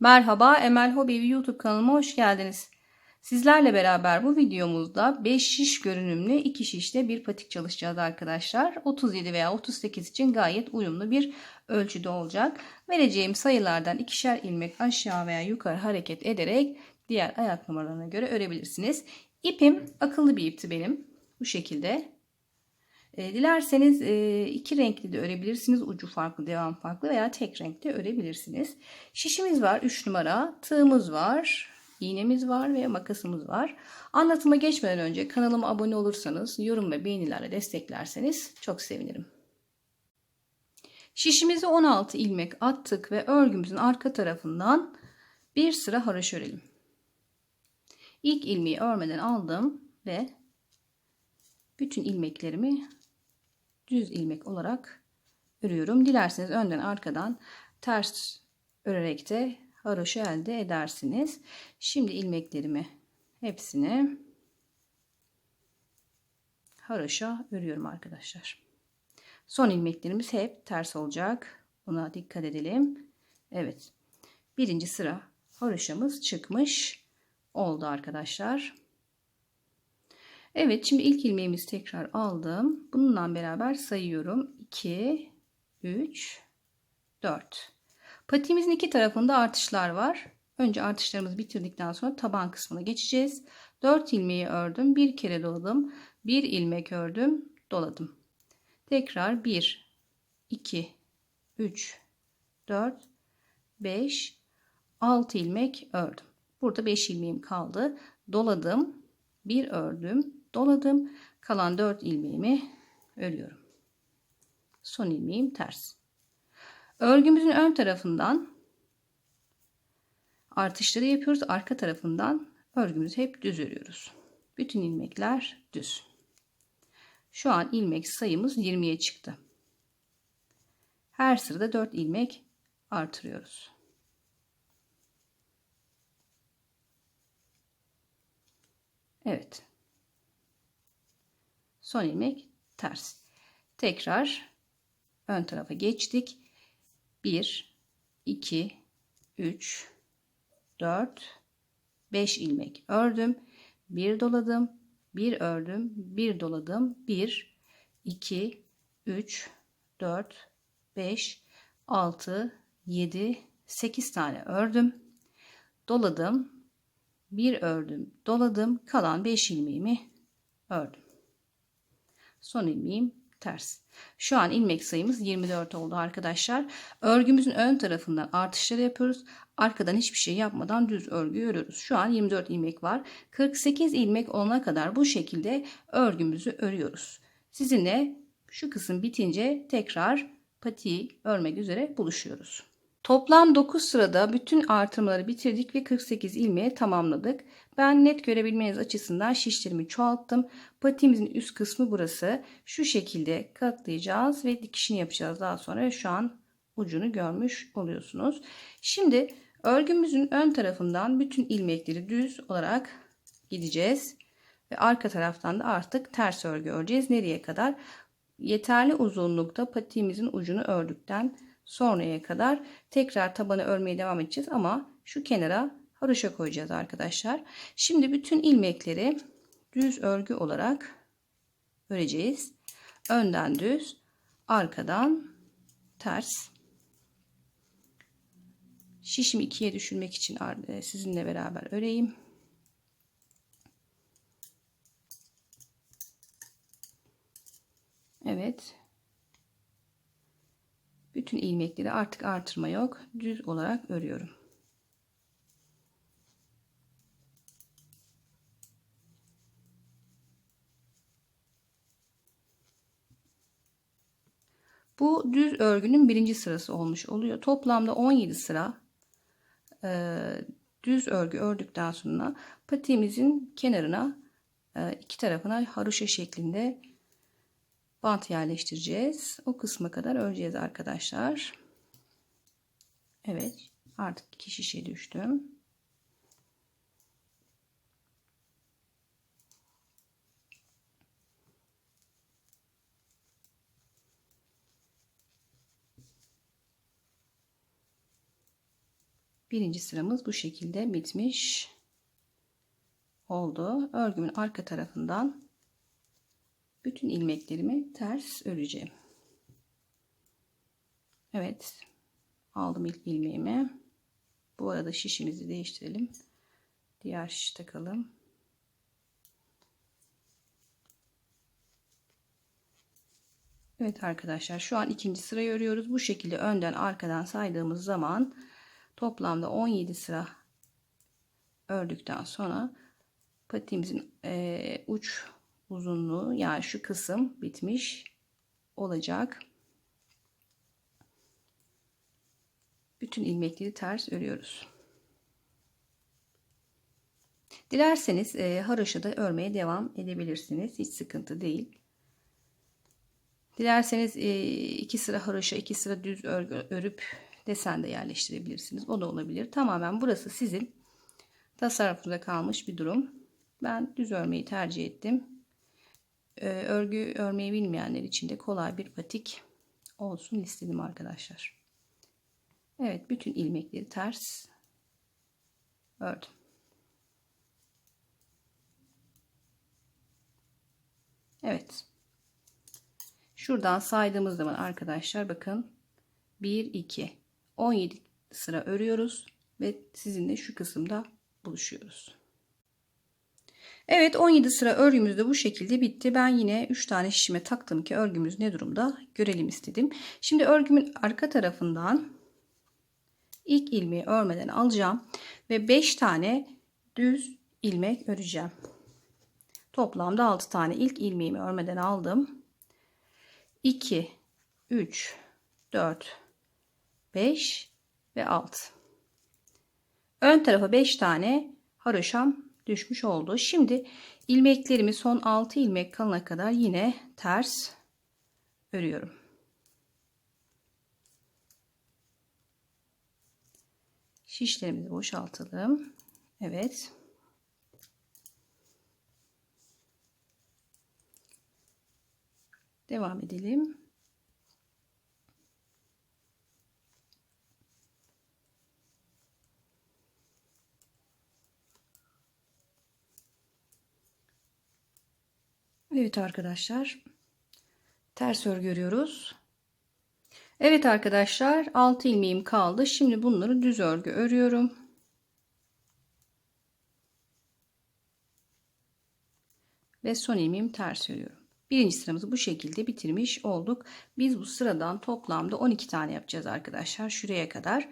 Merhaba Emel Hobi YouTube kanalıma hoş geldiniz. Sizlerle beraber bu videomuzda 5 şiş görünümlü 2 şişte bir patik çalışacağız arkadaşlar. 37 veya 38 için gayet uyumlu bir ölçüde olacak. Vereceğim sayılardan ikişer ilmek aşağı veya yukarı hareket ederek diğer ayak numaralarına göre örebilirsiniz. İpim akıllı bir ipti benim. Bu şekilde. E, dilerseniz e, iki renkli de örebilirsiniz. Ucu farklı, devam farklı veya tek renkte örebilirsiniz. Şişimiz var 3 numara. Tığımız var. iğnemiz var ve makasımız var. Anlatıma geçmeden önce kanalıma abone olursanız, yorum ve beğenilerle desteklerseniz çok sevinirim. Şişimize 16 ilmek attık ve örgümüzün arka tarafından bir sıra haroş örelim. İlk ilmeği örmeden aldım ve bütün ilmeklerimi düz ilmek olarak örüyorum. Dilerseniz önden arkadan ters örerek de haroşa elde edersiniz. Şimdi ilmeklerimi hepsini haroşa örüyorum arkadaşlar. Son ilmeklerimiz hep ters olacak. Buna dikkat edelim. Evet. Birinci sıra haroşamız çıkmış oldu arkadaşlar. Evet şimdi ilk ilmeğimizi tekrar aldım. Bununla beraber sayıyorum. 2, 3, 4. Patiğimizin iki tarafında artışlar var. Önce artışlarımızı bitirdikten sonra taban kısmına geçeceğiz. 4 ilmeği ördüm. Bir kere doladım. Bir ilmek ördüm. Doladım. Tekrar 1, 2, 3, 4, 5, 6 ilmek ördüm. Burada 5 ilmeğim kaldı. Doladım. Bir ördüm doladım. Kalan 4 ilmeğimi örüyorum. Son ilmeğim ters. Örgümüzün ön tarafından artışları yapıyoruz. Arka tarafından örgümüzü hep düz örüyoruz. Bütün ilmekler düz. Şu an ilmek sayımız 20'ye çıktı. Her sırada 4 ilmek artırıyoruz. Evet son ilmek ters. Tekrar ön tarafa geçtik. 1 2 3 4 5 ilmek ördüm. 1 doladım, 1 ördüm, 1 doladım. 1 2 3 4 5 6 7 8 tane ördüm. Doladım. 1 ördüm, doladım. Kalan 5 ilmeğimi ördüm son ilmeğim ters. Şu an ilmek sayımız 24 oldu arkadaşlar. Örgümüzün ön tarafından artışları yapıyoruz. Arkadan hiçbir şey yapmadan düz örgü örüyoruz. Şu an 24 ilmek var. 48 ilmek olana kadar bu şekilde örgümüzü örüyoruz. Sizinle şu kısım bitince tekrar patiği örmek üzere buluşuyoruz. Toplam 9 sırada bütün artırmaları bitirdik ve 48 ilmeği tamamladık. Ben net görebilmeniz açısından şişlerimi çoğalttım. Patiğimizin üst kısmı burası. Şu şekilde katlayacağız ve dikişini yapacağız daha sonra. Şu an ucunu görmüş oluyorsunuz. Şimdi örgümüzün ön tarafından bütün ilmekleri düz olarak gideceğiz. Ve arka taraftan da artık ters örgü öreceğiz. Nereye kadar? Yeterli uzunlukta patiğimizin ucunu ördükten sonraya kadar tekrar tabanı örmeye devam edeceğiz ama şu kenara haroşa koyacağız arkadaşlar. Şimdi bütün ilmekleri düz örgü olarak öreceğiz. Önden düz, arkadan ters. Şişimi ikiye düşürmek için e, sizinle beraber öreyim. Evet. Bütün ilmekleri artık artırma yok. Düz olarak örüyorum. Bu düz örgünün birinci sırası olmuş oluyor. Toplamda 17 sıra e, düz örgü ördükten sonra patiğimizin kenarına e, iki tarafına haroşa şeklinde bant yerleştireceğiz. O kısma kadar öreceğiz arkadaşlar. Evet artık iki şişe düştüm. Birinci sıramız bu şekilde bitmiş oldu. Örgümün arka tarafından bütün ilmeklerimi ters öreceğim. Evet. Aldım ilk ilmeğimi. Bu arada şişimizi değiştirelim. Diğer şiş takalım. Evet arkadaşlar şu an ikinci sırayı örüyoruz. Bu şekilde önden arkadan saydığımız zaman toplamda 17 sıra ördükten sonra patiğimizin e, uç uzunluğu yani şu kısım bitmiş olacak. Bütün ilmekleri ters örüyoruz. Dilerseniz e, haroşada örmeye devam edebilirsiniz. Hiç sıkıntı değil. Dilerseniz e, iki sıra haroşa, iki sıra düz örgü, örüp desen de yerleştirebilirsiniz. O da olabilir. Tamamen burası sizin tasarrufunuza kalmış bir durum. Ben düz örmeyi tercih ettim. E, örgü örmeyi bilmeyenler için de kolay bir patik olsun istedim arkadaşlar. Evet bütün ilmekleri ters ördüm. Evet. Şuradan saydığımız zaman arkadaşlar bakın 1 2 17 sıra örüyoruz ve sizinle şu kısımda buluşuyoruz. Evet 17 sıra örgümüz de bu şekilde bitti. Ben yine 3 tane şişime taktım ki örgümüz ne durumda görelim istedim. Şimdi örgümün arka tarafından ilk ilmeği örmeden alacağım ve 5 tane düz ilmek öreceğim. Toplamda 6 tane ilk ilmeğimi örmeden aldım. 2 3 4 5 ve 6. Ön tarafa 5 tane haroşam düşmüş oldu. Şimdi ilmeklerimi son 6 ilmek kalana kadar yine ters örüyorum. Şişlerimizi boşaltalım. Evet. Devam edelim. Evet arkadaşlar. Ters örgü örüyoruz. Evet arkadaşlar 6 ilmeğim kaldı. Şimdi bunları düz örgü örüyorum. Ve son ilmeğimi ters örüyorum. Birinci sıramızı bu şekilde bitirmiş olduk. Biz bu sıradan toplamda 12 tane yapacağız arkadaşlar. Şuraya kadar.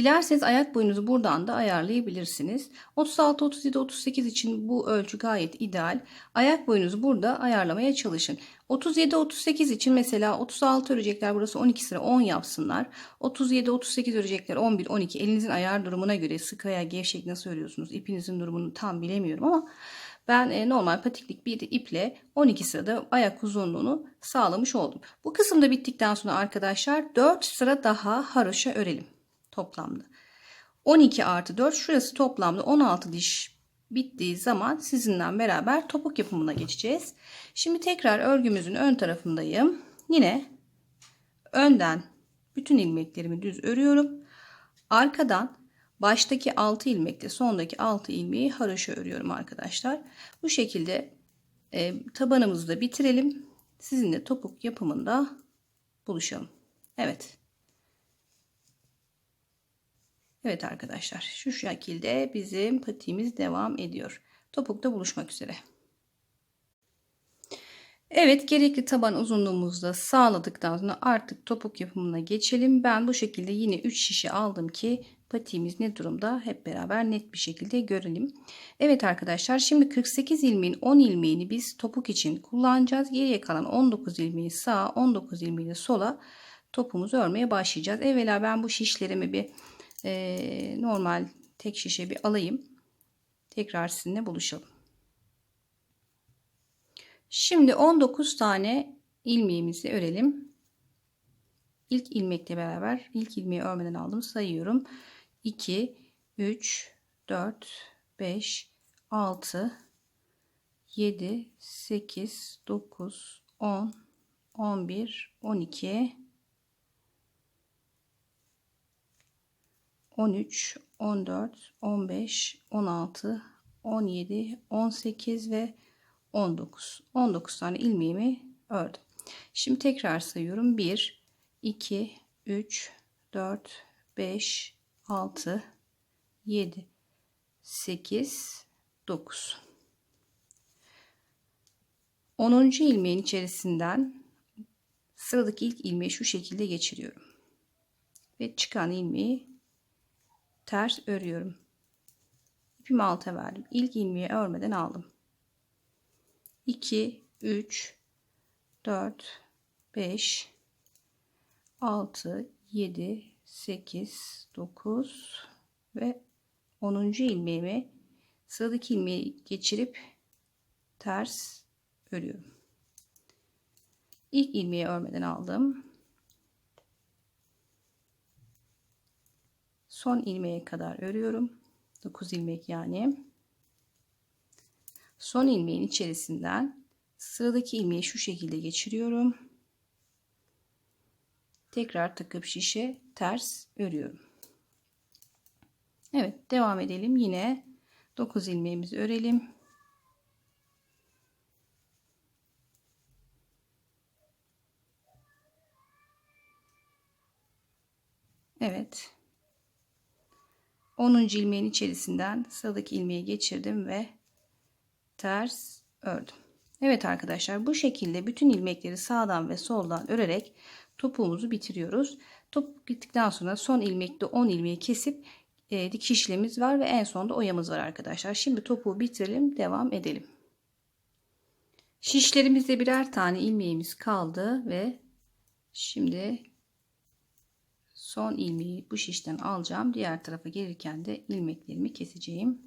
Dilerseniz ayak boyunuzu buradan da ayarlayabilirsiniz. 36, 37, 38 için bu ölçü gayet ideal. Ayak boyunuzu burada ayarlamaya çalışın. 37, 38 için mesela 36 örecekler burası 12 sıra 10 yapsınlar. 37, 38 örecekler 11, 12 elinizin ayar durumuna göre sık veya gevşek nasıl örüyorsunuz ipinizin durumunu tam bilemiyorum ama ben e, normal patiklik bir iple 12 sırada ayak uzunluğunu sağlamış oldum. Bu kısımda bittikten sonra arkadaşlar 4 sıra daha haroşa örelim toplamda. 12 artı 4 şurası toplamda 16 diş bittiği zaman sizinle beraber topuk yapımına geçeceğiz. Şimdi tekrar örgümüzün ön tarafındayım. Yine önden bütün ilmeklerimi düz örüyorum. Arkadan baştaki 6 ilmekle sondaki 6 ilmeği haroşa örüyorum arkadaşlar. Bu şekilde e, tabanımızı da bitirelim. Sizinle topuk yapımında buluşalım. Evet. Evet arkadaşlar şu şekilde bizim patiğimiz devam ediyor. Topukta buluşmak üzere. Evet gerekli taban uzunluğumuzu da sağladıktan sonra artık topuk yapımına geçelim. Ben bu şekilde yine 3 şişe aldım ki patiğimiz ne durumda hep beraber net bir şekilde görelim. Evet arkadaşlar şimdi 48 ilmeğin 10 ilmeğini biz topuk için kullanacağız. Geriye kalan 19 ilmeği sağa 19 ilmeği sola topumuzu örmeye başlayacağız. Evvela ben bu şişlerimi bir e, normal tek şişe bir alayım. Tekrar sizinle buluşalım. Şimdi 19 tane ilmeğimizi örelim. İlk ilmekle beraber ilk ilmeği örmeden aldım sayıyorum. 2 3 4 5 6 7 8 9 10 11 12 13, 14, 15, 16, 17, 18 ve 19. 19 tane ilmeğimi ördüm. Şimdi tekrar sayıyorum. 1, 2, 3, 4, 5, 6, 7, 8, 9. 10. ilmeğin içerisinden sıradaki ilk ilmeği şu şekilde geçiriyorum. Ve çıkan ilmeği ters örüyorum. İpimi alta verdim. İlk ilmeği örmeden aldım. 2, 3, 4, 5, 6, 7, 8, 9 ve 10. ilmeğimi sıradaki ilmeği geçirip ters örüyorum. İlk ilmeği örmeden aldım. Son ilmeğe kadar örüyorum. 9 ilmek yani. Son ilmeğin içerisinden sıradaki ilmeği şu şekilde geçiriyorum. Tekrar takıp şişe ters örüyorum. Evet devam edelim. Yine 9 ilmeğimizi örelim. Evet. 10. ilmeğin içerisinden sıradaki ilmeği geçirdim ve ters ördüm. Evet arkadaşlar bu şekilde bütün ilmekleri sağdan ve soldan örerek topuğumuzu bitiriyoruz. Topuk bittikten sonra son ilmekte 10 ilmeği kesip e, dikiş işlemimiz var ve en sonunda oyamız var arkadaşlar. Şimdi topuğu bitirelim devam edelim. Şişlerimizde birer tane ilmeğimiz kaldı ve şimdi son ilmeği bu şişten alacağım. Diğer tarafa gelirken de ilmeklerimi keseceğim.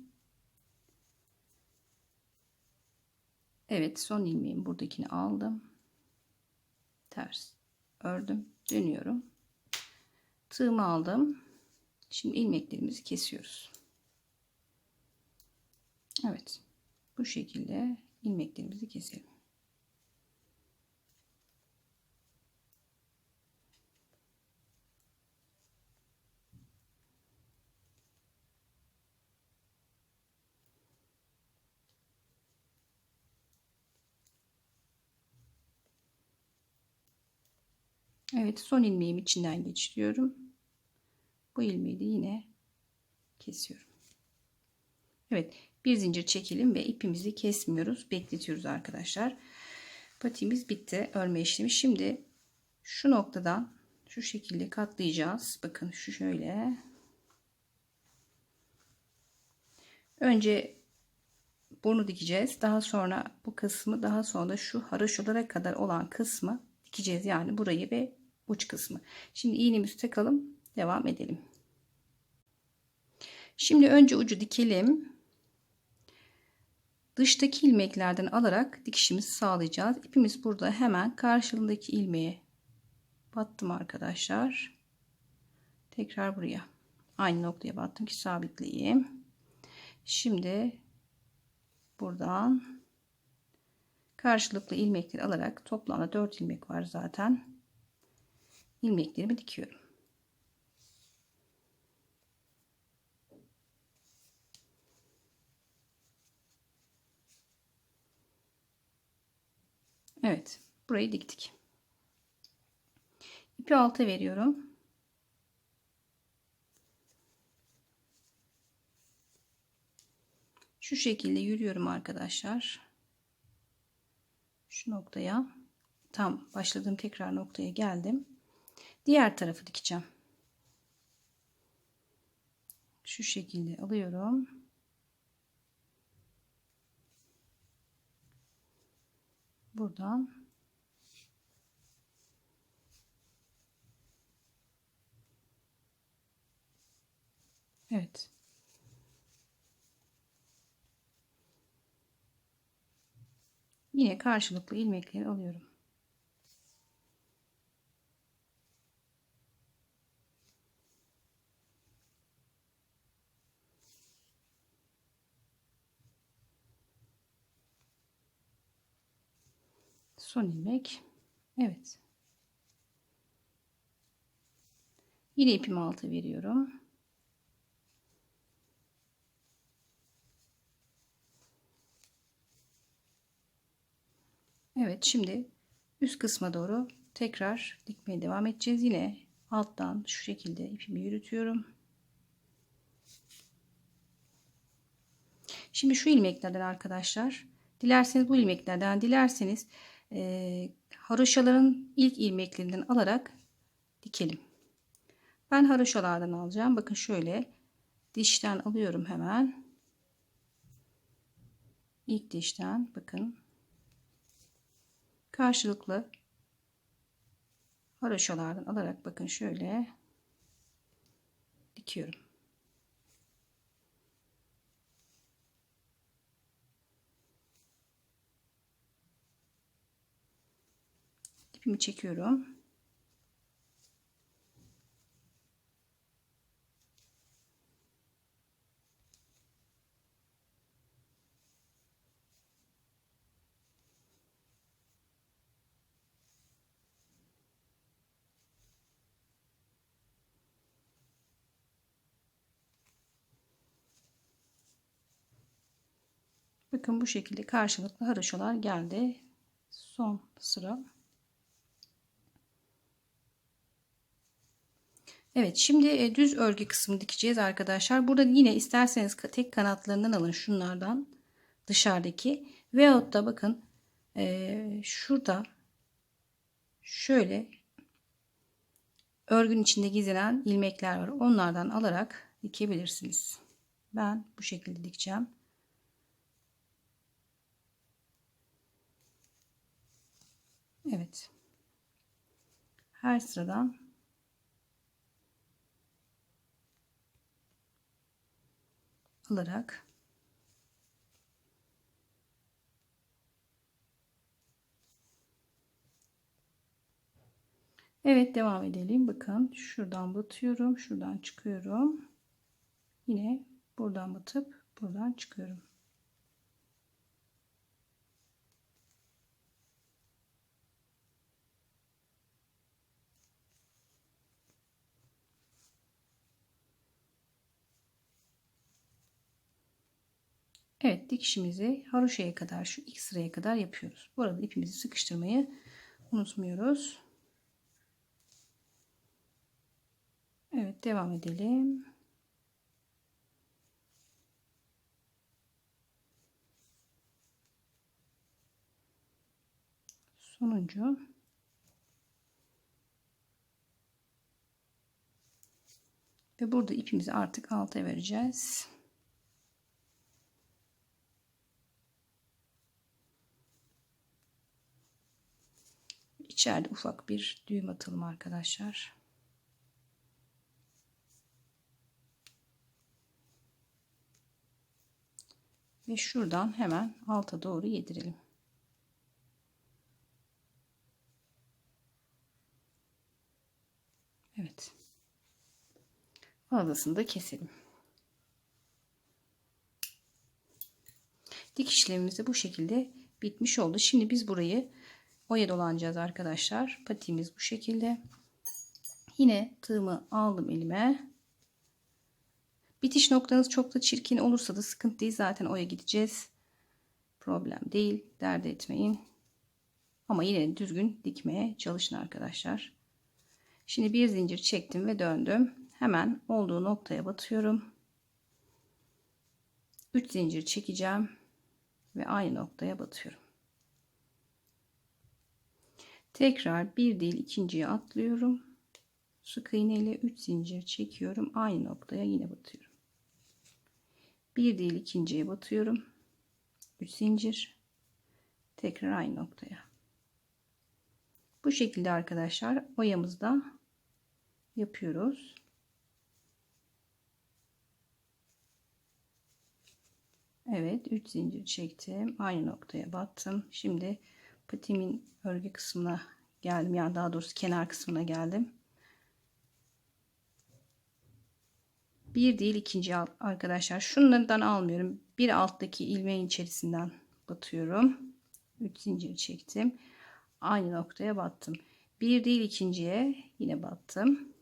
Evet son ilmeğim buradakini aldım. Ters ördüm. Dönüyorum. Tığımı aldım. Şimdi ilmeklerimizi kesiyoruz. Evet. Bu şekilde ilmeklerimizi keselim. Evet son ilmeğimi içinden geçiriyorum. Bu ilmeği de yine kesiyorum. Evet bir zincir çekelim ve ipimizi kesmiyoruz. Bekletiyoruz arkadaşlar. Patiğimiz bitti. Örme işlemi. Şimdi şu noktadan şu şekilde katlayacağız. Bakın şu şöyle. Önce burnu dikeceğiz. Daha sonra bu kısmı daha sonra şu haraşolara kadar olan kısmı dikeceğiz. Yani burayı ve uç kısmı. Şimdi iğnemizi takalım. Devam edelim. Şimdi önce ucu dikelim. Dıştaki ilmeklerden alarak dikişimizi sağlayacağız. İpimiz burada hemen karşılığındaki ilmeğe battım arkadaşlar. Tekrar buraya. Aynı noktaya battım ki sabitleyeyim. Şimdi buradan karşılıklı ilmekleri alarak toplamda 4 ilmek var zaten. İlmeklerimi dikiyorum. Evet. Burayı diktik. İpi alta veriyorum. Şu şekilde yürüyorum arkadaşlar. Şu noktaya tam başladığım tekrar noktaya geldim. Diğer tarafı dikeceğim. Şu şekilde alıyorum. buradan Evet. Yine karşılıklı ilmekleri alıyorum. son ilmek. Evet. Yine ipimi altı veriyorum. Evet şimdi üst kısma doğru tekrar dikmeye devam edeceğiz. Yine alttan şu şekilde ipimi yürütüyorum. Şimdi şu ilmeklerden arkadaşlar dilerseniz bu ilmeklerden dilerseniz e, haroşaların ilk ilmeklerinden alarak dikelim. Ben haroşalardan alacağım. Bakın şöyle dişten alıyorum hemen. İlk dişten bakın karşılıklı haroşalardan alarak bakın şöyle dikiyorum. İpimi çekiyorum. Bakın bu şekilde karşılıklı haroşalar geldi. Son sıra. Evet şimdi e, düz örgü kısmı dikeceğiz arkadaşlar. Burada yine isterseniz tek kanatlarından alın şunlardan dışarıdaki veyahut da bakın e, şurada şöyle örgün içinde gizlenen ilmekler var. Onlardan alarak dikebilirsiniz. Ben bu şekilde dikeceğim. Evet. Her sıradan alarak Evet devam edelim. Bakın şuradan batıyorum. Şuradan çıkıyorum. Yine buradan batıp buradan çıkıyorum. Evet dikişimizi haroşaya kadar şu ilk sıraya kadar yapıyoruz. Bu arada ipimizi sıkıştırmayı unutmuyoruz. Evet devam edelim. Sonuncu. Ve burada ipimizi artık alta vereceğiz. İçeride ufak bir düğüm atalım arkadaşlar. Ve şuradan hemen alta doğru yedirelim. Evet. Fazlasını da keselim. Dikiş bu şekilde bitmiş oldu. Şimdi biz burayı oya dolanacağız arkadaşlar. Patiğimiz bu şekilde. Yine tığımı aldım elime. Bitiş noktanız çok da çirkin olursa da sıkıntı değil. Zaten oya gideceğiz. Problem değil. Dert etmeyin. Ama yine düzgün dikmeye çalışın arkadaşlar. Şimdi bir zincir çektim ve döndüm. Hemen olduğu noktaya batıyorum. 3 zincir çekeceğim ve aynı noktaya batıyorum. Tekrar bir değil ikinciye atlıyorum. Sık iğne ile 3 zincir çekiyorum. Aynı noktaya yine batıyorum. Bir değil ikinciye batıyorum. 3 zincir. Tekrar aynı noktaya. Bu şekilde arkadaşlar oyamızda yapıyoruz. Evet 3 zincir çektim. Aynı noktaya battım. Şimdi patimin örgü kısmına geldim. Yani daha doğrusu kenar kısmına geldim. Bir değil ikinci arkadaşlar. Şunlardan almıyorum. Bir alttaki ilmeğin içerisinden batıyorum. 3 zincir çektim. Aynı noktaya battım. Bir değil ikinciye yine battım.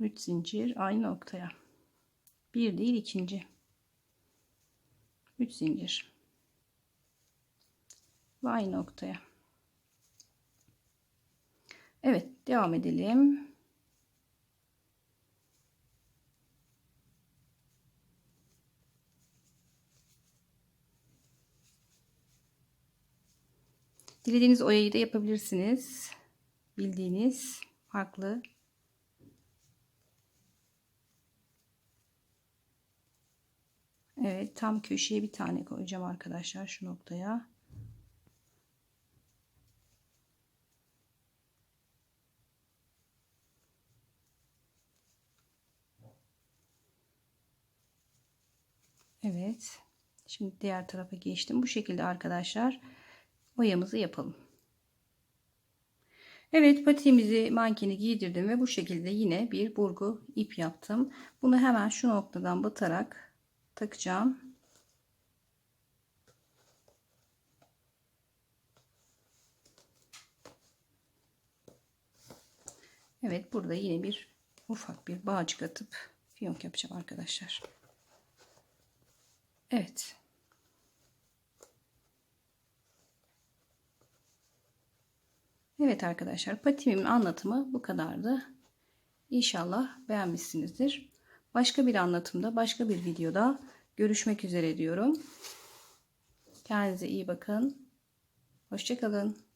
3 zincir aynı noktaya. Bir değil ikinci. 3 zincir. Ve aynı noktaya. Evet devam edelim. Dilediğiniz oyayı da yapabilirsiniz. Bildiğiniz farklı. Evet tam köşeye bir tane koyacağım arkadaşlar şu noktaya. Evet. Şimdi diğer tarafa geçtim. Bu şekilde arkadaşlar oyamızı yapalım. Evet patiğimizi mankeni giydirdim ve bu şekilde yine bir burgu ip yaptım. Bunu hemen şu noktadan batarak takacağım. Evet burada yine bir ufak bir bağcık atıp fiyonk yapacağım arkadaşlar. Evet. Evet arkadaşlar patiğimin anlatımı bu kadardı. İnşallah beğenmişsinizdir. Başka bir anlatımda başka bir videoda görüşmek üzere diyorum. Kendinize iyi bakın. Hoşçakalın.